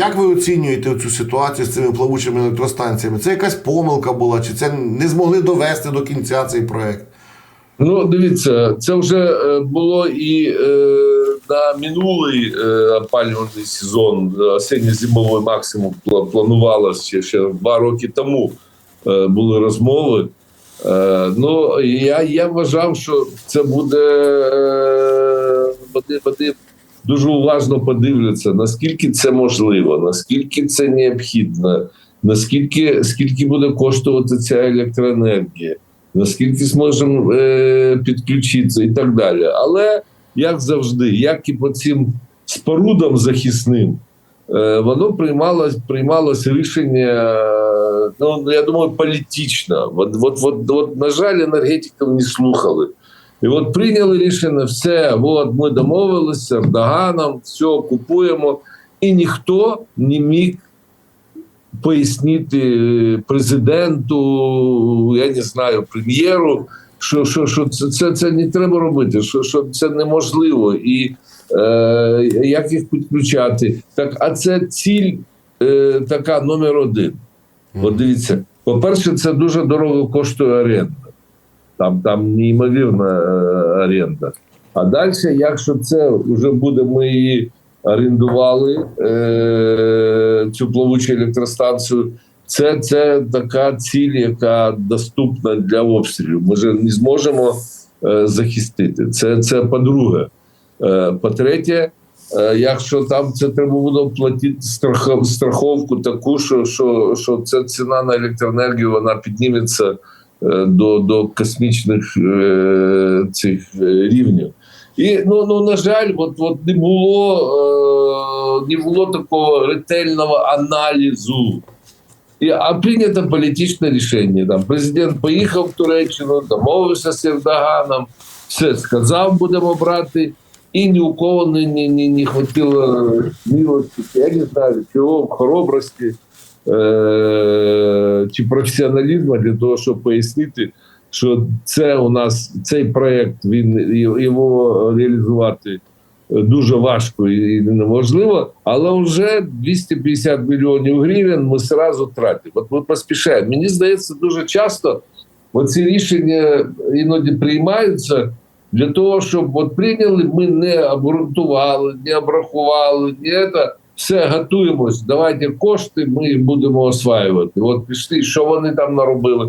як ви оцінюєте цю ситуацію з цими плавучими електростанціями? Це якась помилка була, чи це не змогли довести до кінця цей проект? Ну, дивіться, це вже е, було і е, на минулий е, опалювальний сезон, е, осінньо-зимовий максимум пла- планувалося ще, ще два роки тому. Е, були розмови. Е, ну, я, я вважав, що це буде. Е, вони, вони дуже уважно подивляться, наскільки це можливо, наскільки це необхідно, наскільки скільки буде коштувати ця електроенергія наскільки зможемо е, підключитися і так далі. Але як завжди, як і по цим спорудам захисним, е, воно приймалось, приймалось рішення, ну я думаю, політично. От, от, от, от, на жаль, енергетиків не слухали. І от прийняли рішення, все, от ми домовилися з Ердоганом, все купуємо, і ніхто не міг пояснити президенту, я не знаю, прем'єру, що, що, що це, це, це не треба робити, що, що це неможливо, і е, як їх підключати. Так, а це ціль е, така номер один. От дивіться, по-перше, це дуже дорого коштує оренда. Там, там неймовірна е, оренда. А далі, якщо це вже буде, ми її орендували, е, цю плавучу електростанцію, це, це така ціль, яка доступна для обстрілів. Ми вже не зможемо е, захистити. Це, це по-друге. Е, по-третє, е, якщо там це треба буде платити страховку таку, що, що, що ця ціна на електроенергію вона підніметься до, до космічних е, цих е, рівнів. І ну, ну на жаль, от, от не було е, не було такого ретельного аналізу. І, а прийнято політичне рішення. Там президент поїхав в Туреччину, домовився з Ердоганом, все сказав, будемо брати, і ні у кого не, не, не, не хватило смілості, я не знаю, чого, хоробрості е- чи професіоналізму для того, щоб пояснити, що це у нас цей проект, він його реалізувати дуже важко і неможливо, але вже 250 мільйонів гривень ми зразу тратимо. От ми поспішаємо. Мені здається, дуже часто оці рішення іноді приймаються для того, щоб от прийняли, ми не обґрунтували, не обрахували, не це. Все, готуємось, давайте кошти, ми будемо осваювати. От пішли, що вони там наробили.